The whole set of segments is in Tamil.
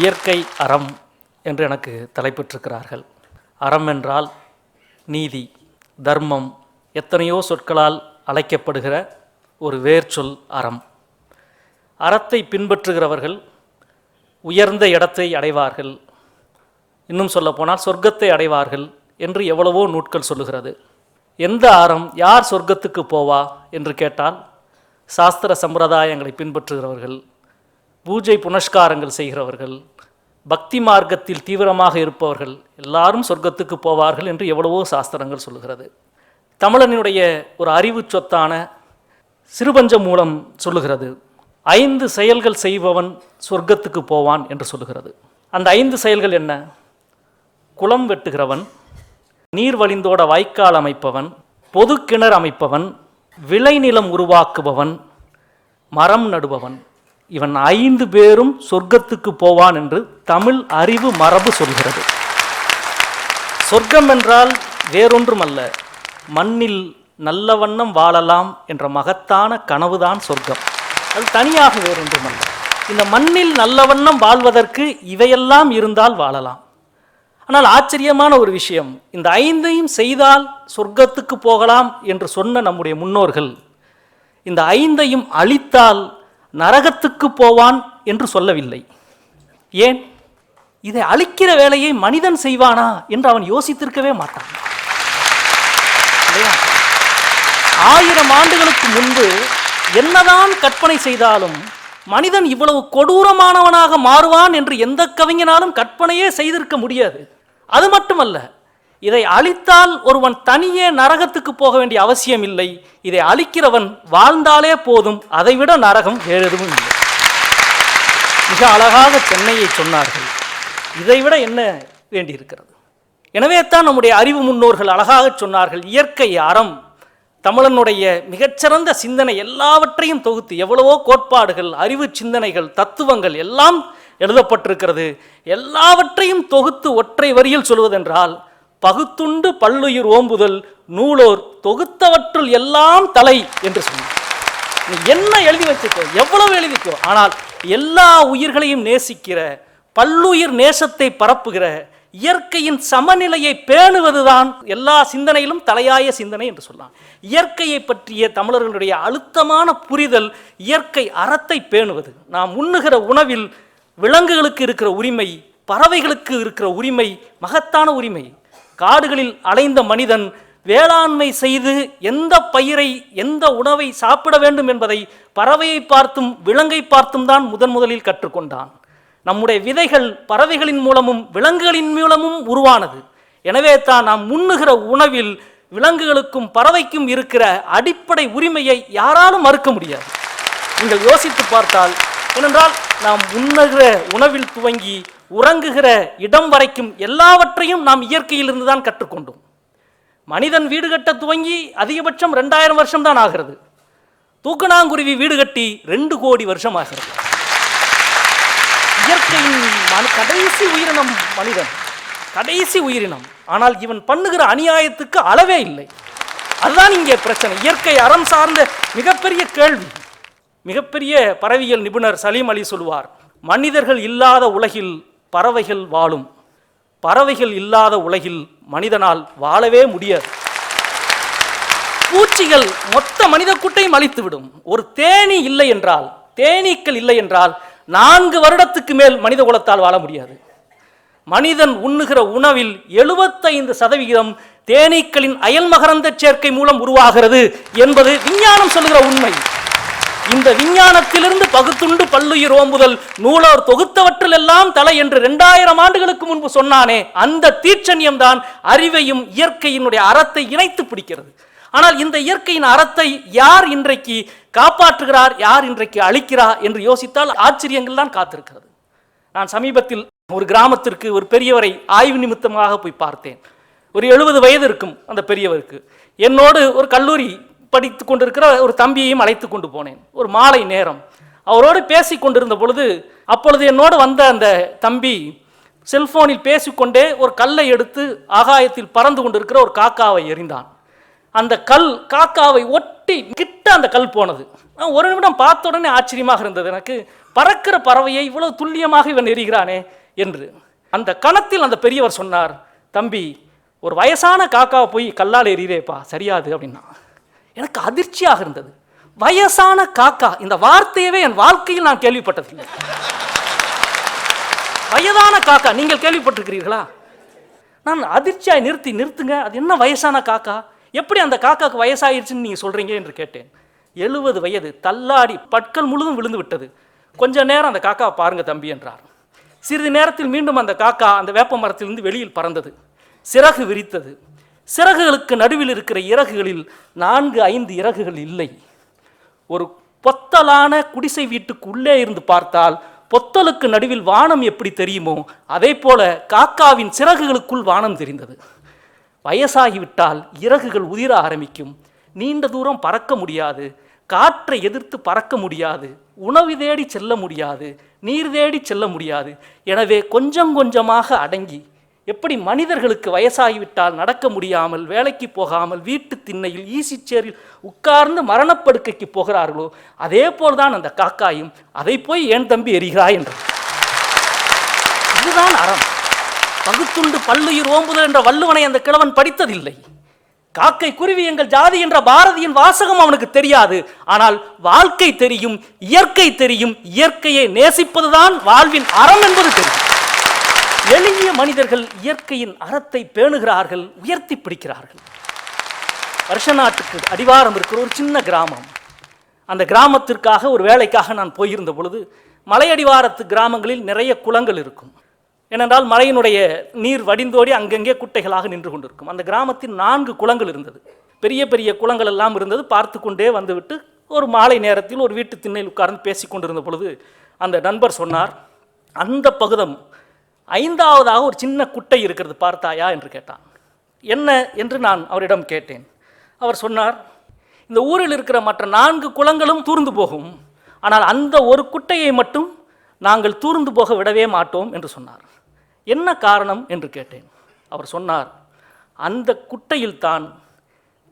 இயற்கை அறம் என்று எனக்கு தலைப்பிட்டிருக்கிறார்கள். அறம் என்றால் நீதி தர்மம் எத்தனையோ சொற்களால் அழைக்கப்படுகிற ஒரு வேர்ச்சொல் அறம். அறத்தை பின்பற்றுகிறவர்கள் உயர்ந்த இடத்தை அடைவார்கள். இன்னும் சொல்லப்போனால் சொர்க்கத்தை அடைவார்கள் என்று எவ்வளவோ நூட்கள் சொல்லுகிறது. எந்த அறம் யார் சொர்க்கத்துக்கு போவா என்று கேட்டால் சாஸ்திர சம்பிரதாயங்களை பின்பற்றுகிறவர்கள். பூஜை புனஸ்காரங்கள் செய்கிறவர்கள் பக்தி மார்க்கத்தில் தீவிரமாக இருப்பவர்கள் எல்லாரும் சொர்க்கத்துக்கு போவார்கள் என்று எவ்வளவோ சாஸ்திரங்கள் சொல்லுகிறது. தமிழனுடைய ஒரு அறிவு சொத்தான சிறுபஞ்ச மூலம் சொல்லுகிறது ஐந்து செயல்கள் செய்பவன் சொர்க்கத்துக்கு போவான் என்று சொல்லுகிறது. அந்த ஐந்து செயல்கள் என்ன? குளம் வெட்டுகிறவன் நீர் வழிந்தோட வாய்க்கால் அமைப்பவன் பொது கிணறு அமைப்பவன் விளைநிலம் உருவாக்குபவன் மரம் நடுபவன். இவன் ஐந்து பேரும் சொர்க்கத்துக்கு போவான் என்று தமிழ் அறிவு மரபு சொல்கிறது. சொர்க்கம் என்றால் வேறொன்றுமல்ல மண்ணில் நல்ல வண்ணம் வாழலாம் என்ற மகத்தான கனவுதான் சொர்க்கம். அது தனியாக வேறொன்றுமல்ல. இந்த மண்ணில் நல்ல வண்ணம் வாழ்வதற்கு இவையெல்லாம் இருந்தால் வாழலாம். ஆனால் ஆச்சரியமான ஒரு விஷயம் இந்த ஐந்தையும் செய்தால் சொர்க்கத்துக்கு போகலாம் என்று சொன்ன நம்முடைய முன்னோர்கள் இந்த ஐந்தையும் அழித்தால் நரகத்துக்கு போவான் என்று சொல்லவில்லை. ஏன்? இதை அழிக்கிற வேலையை மனிதன் செய்வானா என்று அவன் யோசித்திருக்கவே மாட்டான். ஆயிரம் ஆண்டுகளுக்கு முன்பு என்னதான் கற்பனை செய்தாலும் மனிதன் இவ்வளவு கொடூரமானவனாக மாறுவான் என்று எந்த கவிஞனாலும் கற்பனையே செய்திருக்க முடியாது. அது மட்டுமல்ல இதை அழித்தால் ஒருவன் தனியே நரகத்துக்கு போக வேண்டிய அவசியம் இல்லை. இதை அழிக்கிறவன் வாழ்ந்தாலே போதும் அதைவிட நரகம் வேறு எதுவும் இல்லை. மிக அழகாக சென்னையை சொன்னார்கள். இதைவிட என்ன வேண்டியிருக்கிறது? எனவே தான் நம்முடைய அறிவு முன்னோர்கள் அழகாக சொன்னார்கள் இயற்கை அறம் தமிழனுடைய மிகச்சிறந்த சிந்தனை எல்லாவற்றையும் தொகுத்து எவ்வளவோ கோட்பாடுகள் அறிவு சிந்தனைகள் தத்துவங்கள் எல்லாம் எழுதப்பட்டிருக்கிறது. எல்லாவற்றையும் தொகுத்து ஒற்றை வரியில் சொல்வதென்றால் பகுத்துண்டு பல்லுயிர் ஓம்புதல் நூலோர் தொகுத்தவற்றுள் எல்லாம் தலை என்று சொன்னார். நீ என்ன எழுதி வச்சுக்கோ எவ்வளவு எழுதிக்கோ ஆனால் எல்லா உயிர்களையும் நேசிக்கிற பல்லுயிர் நேசத்தை பரப்புகிற இயற்கையின் சமநிலையை பேணுவதுதான் எல்லா சிந்தனையிலும் தலையாய சிந்தனை என்று சொல்லலாம் இயற்கையை பற்றிய தமிழர்களுடைய அழுத்தமான புரிதல் இயற்கை அறத்தை பேணுவது. நாம் உண்ணுகிற உணவில் விலங்குகளுக்கு இருக்கிற உரிமை பறவைகளுக்கு இருக்கிற உரிமை மகத்தான உரிமை. காடுகளில் அலைந்த மனிதன் வேளாண்மை செய்து எந்த பயிரை எந்த உணவை சாப்பிட வேண்டும் என்பதை பறவையை பார்த்தும் விலங்கை பார்த்தும் தான் முதன் முதலில் கற்றுக்கொண்டான். நம்முடைய விதைகள் பறவைகளின் மூலமும் விலங்குகளின் மூலமும் உருவானது. எனவே தான் நாம் உண்ணுகிற உணவில் விலங்குகளுக்கும் பறவைக்கும் இருக்கிற அடிப்படை உரிமையை யாராலும் மறுக்க முடியாது. நீங்கள் யோசித்து பார்த்தால் ஏனென்றால் நாம் உண்ணுகிற உணவில் துவங்கி உறங்குகிற இடம் வரைக்கும் எல்லாவற்றையும் நாம் இயற்கையிலிருந்து தான் கற்றுக்கொண்டோம். மனிதன் வீடு கட்ட துவங்கி அதிகபட்சம் ரெண்டாயிரம் வருஷம் தான் ஆகிறது. தூக்கணாங்குருவி வீடு கட்டி ரெண்டு கோடி வருஷம் ஆகிறது. இயற்கையின் கடைசி உயிரினம் மனிதன் கடைசி உயிரினம். ஆனால் இவன் பண்ணுகிற அநியாயத்துக்கு அளவே இல்லை. அதுதான் இங்கே பிரச்சனை. இயற்கை அறம் சார்ந்த மிகப்பெரிய கேள்வி. மிகப்பெரிய பறவியல் நிபுணர் சலீம் அலி சொல்வார் மனிதர்கள் இல்லாத உலகில் பறவைகள் வாழும். பறவைகள் இல்லாத உலகில் மனிதனால் வாழவே முடியாது. பூச்சிகள் மொத்த மனித கூட்டையும் அழித்துவிடும். ஒரு தேனீ இல்லை என்றால் தேனீக்கள் இல்லை என்றால் நான்கு வருடத்துக்கு மேல் மனித குலத்தால் வாழ முடியாது. மனிதன் உண்ணுகிற உணவில் எழுபத்தைந்து சதவிகிதம் தேனீக்களின் அயல் மகரந்த சேர்க்கை மூலம் உருவாகிறது என்பது விஞ்ஞானம் சொல்லுகிற உண்மை. இந்த விஞ்ஞானத்திலிருந்து பகுத்துண்டு பல்லுயிர் ஓம்புதல் நூலோர் தொகுத்தவற்றில் எல்லாம் தலை என்று இரண்டாயிரம் ஆண்டுகளுக்கு முன்பு சொன்னானே அந்த தீட்சண்யம் தான் அறிவையும் இயற்கையினுடைய அறத்தை இணைத்து பிடிக்கிறது. ஆனால் இந்த இயற்கையின் அறத்தை யார் இன்றைக்கு காப்பாற்றுகிறார் யார் இன்றைக்கு அழிக்கிறார் என்று யோசித்தால் ஆச்சரியங்கள் தான் காத்திருக்கிறது. நான் சமீபத்தில் ஒரு கிராமத்திற்கு ஒரு பெரியவரை ஆய்வு நிமித்தமாக போய் பார்த்தேன். ஒரு எழுபது வயது இருக்கும் அந்த பெரியவருக்கு. என்னோடு ஒரு கல்லூரி படித்து கொண்டிருக்கிற ஒரு தம்பியையும் அழைத்து கொண்டு போனேன். ஒரு மாலை நேரம். அவரோடு பேசி கொண்டிருந்த பொழுது அப்பொழுது என்னோடு வந்த அந்த தம்பி செல்போனில் பேசிக்கொண்டே ஒரு கல்லை எடுத்து ஆகாயத்தில் பறந்து கொண்டிருக்கிற ஒரு காக்காவை எறிந்தான். அந்த கல் காக்காவை ஒட்டி கிட்ட அந்த கல் போனது. ஒரு நிமிடம் பார்த்த உடனே ஆச்சரியமாக இருந்தது. எனக்கு பறக்கிற பறவையை இவ்வளவு துல்லியமாக இவன் எறிகிறானே என்று. அந்த கணத்தில் அந்த பெரியவர் சொன்னார் தம்பி ஒரு வயசான காக்காவை போய் கல்லால் எறிகிறேப்பா சரியாது அப்படின்னா. எனக்கு அதிர்ச்சியாக இருந்தது. வயசான காக்கா இந்த வார்த்தையவே என் வாழ்க்கையில் நான் கேள்விப்பட்டதில்லை. வயதான காக்கா நீங்கள் கேள்விப்பட்டிருக்கிறீர்களா? நான் அதிர்ச்சியாக நிறுத்தி நிறுத்துங்க. அது என்ன வயசான காக்கா? எப்படி அந்த காக்காக்கு வயசாயிருச்சுன்னு நீங்கள் சொல்கிறீங்க என்று கேட்டேன். எழுபது வயது தள்ளாடி பற்கள் முழுதும் விழுந்து விட்டது. கொஞ்ச நேரம் அந்த காக்காவை பாருங்க தம்பி என்றார். சிறிது நேரத்தில் மீண்டும் அந்த காக்கா அந்த வேப்ப மரத்திலிருந்து வெளியில் பறந்தது. சிறகு விரித்தது. சிறகுகளுக்கு நடுவில் இருக்கிற இறகுகளில் நான்கு ஐந்து இறகுகள் இல்லை. ஒரு பொத்தலான குடிசை வீட்டுக்கு உள்ளே இருந்து பார்த்தால் பொத்தலுக்கு நடுவில் வானம் எப்படி தெரியுமோ அதே போல காக்காவின் சிறகுகளுக்குள் வானம் தெரிந்தது. வயசாகிவிட்டால் இறகுகள் உதிர ஆரம்பிக்கும். நீண்ட தூரம் பறக்க முடியாது. காற்றை எதிர்த்து பறக்க முடியாது. உணவு தேடி செல்ல முடியாது. நீர் தேடி செல்ல முடியாது. எனவே கொஞ்சம் கொஞ்சமாக அடங்கி எப்படி மனிதர்களுக்கு வயசாகிவிட்டால் நடக்க முடியாமல் வேலைக்கு போகாமல் வீட்டு திண்ணையில் ஈசிச்சேரில் உட்கார்ந்து மரணப்படுக்கைக்கு போகிறார்களோ அதே போல்தான் அந்த காக்காயும் அதை போய் ஏன் தம்பி எரிகிறாய்? என்று இதுதான் அறம். பகுத்துண்டு பல்லுயிர் ஓம்புதல் என்ற வள்ளுவனை அந்த கிழவன் படித்ததில்லை. காக்கை குருவி எங்கள் ஜாதி என்ற பாரதியின் வாசகம் அவனுக்கு தெரியாது. ஆனால் வாழ்க்கை தெரியும் இயற்கை தெரியும் இயற்கையை நேசிப்பதுதான் வாழ்வின் அறம் என்பது தெரியும். எளிய மனிதர்கள் இயற்கையின் அறத்தை பேணுகிறார்கள் உயர்த்தி பிடிக்கிறார்கள். வருஷ நாட்டுக்கு அடிவாரம் இருக்கிற ஒரு சின்ன கிராமம். அந்த கிராமத்திற்காக ஒரு வேலைக்காக நான் போயிருந்த பொழுது மலையடிவாரத்து கிராமங்களில் நிறைய குளங்கள் இருக்கும். ஏனென்றால் மலையினுடைய நீர் வடிந்தோடி அங்கங்கே குட்டைகளாக நின்று கொண்டிருக்கும். அந்த கிராமத்தில் நான்கு குளங்கள் இருந்தது. பெரிய பெரிய குளங்கள் எல்லாம் இருந்தது. பார்த்து கொண்டே வந்துவிட்டு ஒரு மாலை நேரத்தில் ஒரு வீட்டு திண்ணையில் உட்கார்ந்து பேசி கொண்டிருந்த பொழுது அந்த நண்பர் சொன்னார் அந்த பகுதம் ஐந்தாவதாக ஒரு சின்ன குட்டை இருக்கிறது பார்த்தாயா என்று கேட்டான். என்ன என்று நான் அவரிடம் கேட்டேன். அவர் சொன்னார் இந்த ஊரில் இருக்கிற மற்ற நான்கு குளங்களும் தூர்ந்து போகும். ஆனால் அந்த ஒரு குட்டையை மட்டும் நாங்கள் தூர்ந்து போக விடவே மாட்டோம் என்று சொன்னார். என்ன காரணம் என்று கேட்டேன். அவர் சொன்னார் அந்த குட்டையில்தான்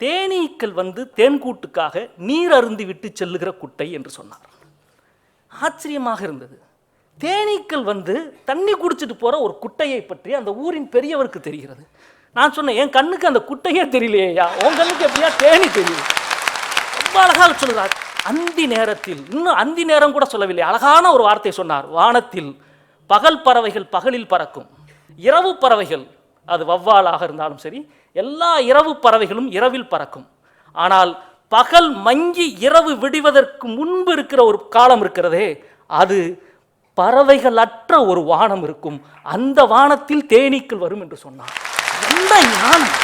தேனீக்கள் வந்து தேன்கூட்டுக்காக நீர் அருந்தி விட்டு செல்லுகிற குட்டை என்று சொன்னார். ஆச்சரியமாக இருந்தது. தேனீக்கள் வந்து தண்ணி குடிச்சிட்டு போகிற ஒரு குட்டையை பற்றி அந்த ஊரின் பெரியவருக்கு தெரிகிறது. நான் சொன்னேன் என் கண்ணுக்கு அந்த குட்டையே தெரியலையா உன் கண்ணுக்கு எப்படியா தேனி தெரியும்? ரொம்ப அழகாக சொல்கிறார் அந்தி நேரத்தில் இன்னும் அந்தி நேரம் கூட சொல்லவில்லை அழகான ஒரு வார்த்தை சொன்னார். வானத்தில் பகல் பறவைகள் பகலில் பறக்கும். இரவு பறவைகள் அது வவ்வாலாக இருந்தாலும் சரி எல்லா இரவு பறவைகளும் இரவில் பறக்கும். ஆனால் பகல் மங்கி இரவு விடுவதற்கு முன்பு இருக்கிற ஒரு காலம் இருக்கிறதே அது பறவைகள் அற்ற ஒரு வானம் இருக்கும். அந்த வானத்தில் தேனீக்கள் வரும் என்று சொன்னார் என்ன ஞானம்?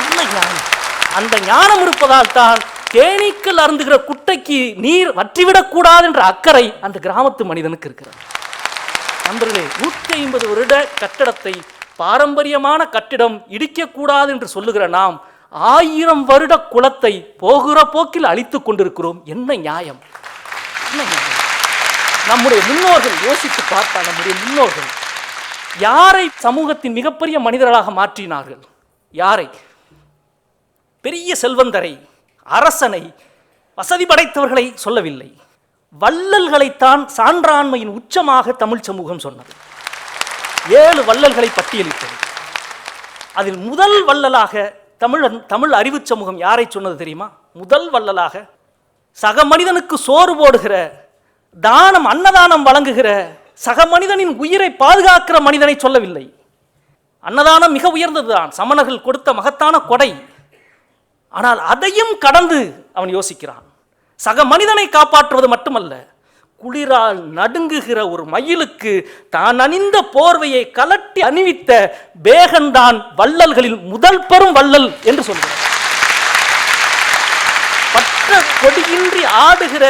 என்ன ஞானம்? அந்த ஞானம் இருப்பதால் தான் தேனீக்கள் அருந்துகிற குட்டைக்கு நீர் வற்றிவிடக்கூடாது என்ற அக்கறை அந்த கிராமத்து மனிதனுக்கு இருக்கிறது. நண்பர்களே நூற்றி ஐம்பது வருட கட்டடத்தை பாரம்பரியமான கட்டிடம் இடிக்கக்கூடாது என்று சொல்லுகிற நாம் ஆயிரம் வருட குலத்தை போகிற போக்கில் அழித்துக் கொண்டிருக்கிறோம். என்ன நியாயம்? என்ன நியாயம்? நம்முடைய முன்னோர்கள் யோசித்து பார்த்தால் நம்முடைய முன்னோர்கள் யாரை சமூகத்தின் மிகப்பெரிய மனிதர்களாக மாற்றினார்கள்? யாரை? பெரிய செல்வந்தரை அரசனை வசதி படைத்தவர்களை சொல்லவில்லை. வள்ளல்களைத்தான் சான்றாண்மையின் உச்சமாக தமிழ் சமூகம் சொன்னது. ஏழு வள்ளல்களை பட்டியலிட்டது. அதில் முதல் வள்ளலாக தமிழன் தமிழ் அறிவு சமூகம் யாரை சொன்னது தெரியுமா? முதல் வள்ளலாக சக மனிதனுக்கு சோறு போடுகிற தானம் அன்னதானம் வழங்குகிற சக மனிதனின் உயிரை பாதுகாக்கிற மனிதனை சொல்லவில்லை. அன்னதானம் மிக உயர்ந்ததுதான். சமணர்கள் கொடுத்த மகத்தான கொடை. ஆனால் அதையும் கடந்து அவன் யோசிக்கிறான். சக மனிதனை காப்பாற்றுவது மட்டுமல்ல குளிரால் நடுங்குகிற ஒரு மயிலுக்கு தான் அணிந்த போர்வையை கலட்டி அணிவித்த பேகன்தான் வள்ளல்களில் முதல் பெரும் வள்ளல் என்று சொல்கிறார். பற்ற கொடியின்றி ஆடுகிற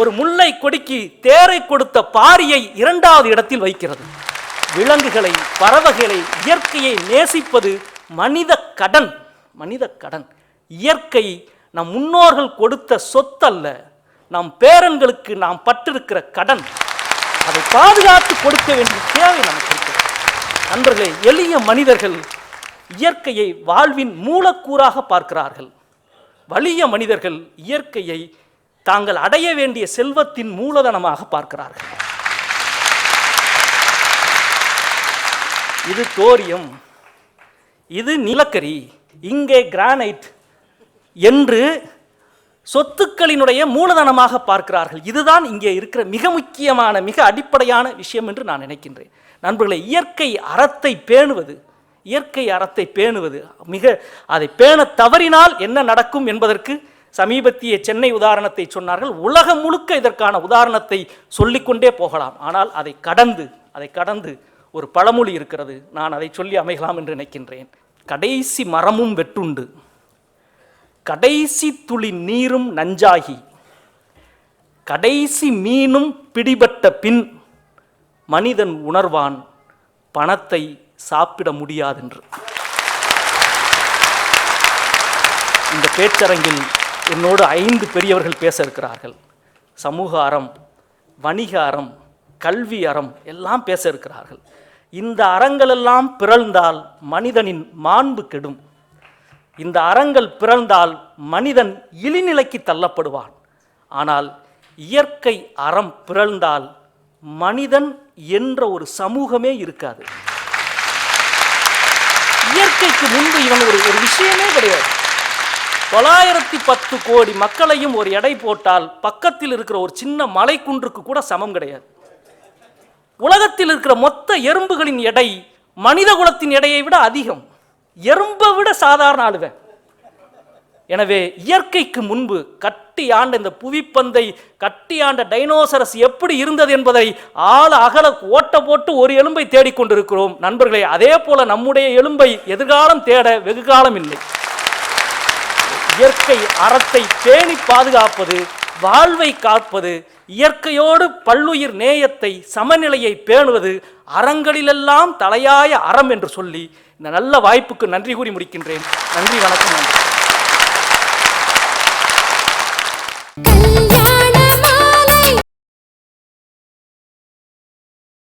ஒரு முல்லை கொடிக்கு தேரை கொடுத்த பாரியை இரண்டாவது இடத்தில் வைக்கிறது. விலங்குகளை பறவைகளை இயற்கையை நேசிப்பது மனித கடன். மனித கடன். இயற்கை நம் முன்னோர்கள் கொடுத்த சொத்தல்ல. நம் பேரன்களுக்கு நாம் பட்டிருக்கிற கடன். அதை பாதுகாத்து கொடுக்க வேண்டிய தேவை நமக்கு இருக்கிறது. நண்பர்களே எளிய மனிதர்கள் இயற்கையை வாழ்வின் மூலக்கூறாக பார்க்கிறார்கள். வலிய மனிதர்கள் இயற்கையை தாங்கள் அடைய வேண்டிய செல்வத்தின் மூலதனமாக பார்க்கிறார்கள். இது தோரியம் இது நிலக்கரி இங்கே கிரானைட் என்று சொத்துக்களினுடைய மூலதனமாக பார்க்கிறார்கள். இதுதான் இங்கே இருக்கிற மிக முக்கியமான மிக அடிப்படையான விஷயம் என்று நான் நினைக்கின்றேன். நண்பர்களை இயற்கை அறத்தை பேணுவது இயற்கை அறத்தை பேணுவது. மிக அதை பேண தவறினால் என்ன நடக்கும் என்பதற்கு சமீபத்திய சென்னை உதாரணத்தை சொன்னார்கள். உலகம் முழுக்க இதற்கான உதாரணத்தை சொல்லிக்கொண்டே போகலாம். ஆனால் அதை கடந்து அதை கடந்து ஒரு பழமொழி இருக்கிறது. நான் அதை சொல்லி அமைகலாம் என்று நினைக்கின்றேன். கடைசி மரமும் வெட்டுண்டு. கடைசி துளி நீரும் நஞ்சாகி. கடைசி மீனும் பிடிபட்ட பின் மனிதன் உணர்வான் பணத்தை சாப்பிட முடியாதென்று. இந்த பேச்சரங்கில் என்னோடு ஐந்து பெரியவர்கள் பேச இருக்கிறார்கள். சமூக அறம் வணிக அறம் கல்வி அறம் எல்லாம் பேச இருக்கிறார்கள். இந்த அறங்களெல்லாம் பிறழ்ந்தால் மனிதனின் மாண்பு கெடும். இந்த அறங்கள் பிறழ்ந்தால் மனிதன் இழிநிலைக்கு தள்ளப்படுவான். ஆனால் இயற்கை அறம் பிறழ்ந்தால் மனிதன் என்ற ஒரு சமூகமே இருக்காது. வாழ்க்கைக்கு முன்பு இவன் ஒரு ஒரு விஷயமே கிடையாது. தொள்ளாயிரத்தி பத்து கோடி மக்களையும் ஒரு எடை போட்டால் பக்கத்தில் இருக்கிற ஒரு சின்ன மலைக்குன்றுக்கு கூட சமம் கிடையாது. உலகத்தில் இருக்கிற மொத்த எறும்புகளின் எடை மனித குலத்தின் எடையை விட அதிகம். எறும்பை விட சாதாரண ஆளுவன். எனவே இயற்கைக்கு முன்பு கட்டி ஆண்ட இந்த புவிப்பந்தை கட்டியாண்ட டைனோசரஸ் எப்படி இருந்தது என்பதை ஆழ அகல ஓட்ட போட்டு ஒரு எலும்பை தேடிக்கொண்டிருக்கிறோம் நண்பர்களே அதே போல நம்முடைய எலும்பை எதிர்காலம் தேட வெகு காலம் இல்லை. இயற்கை அறத்தை பேணி பாதுகாப்பது வாழ்வை காப்பது இயற்கையோடு பல்லுயிர் நேயத்தை சமநிலையை பேணுவது அறங்களிலெல்லாம் தலையாய அறம் என்று சொல்லி இந்த நல்ல வாய்ப்புக்கு நன்றி கூறி முடிக்கின்றேன். நன்றி வணக்கம் நன்றி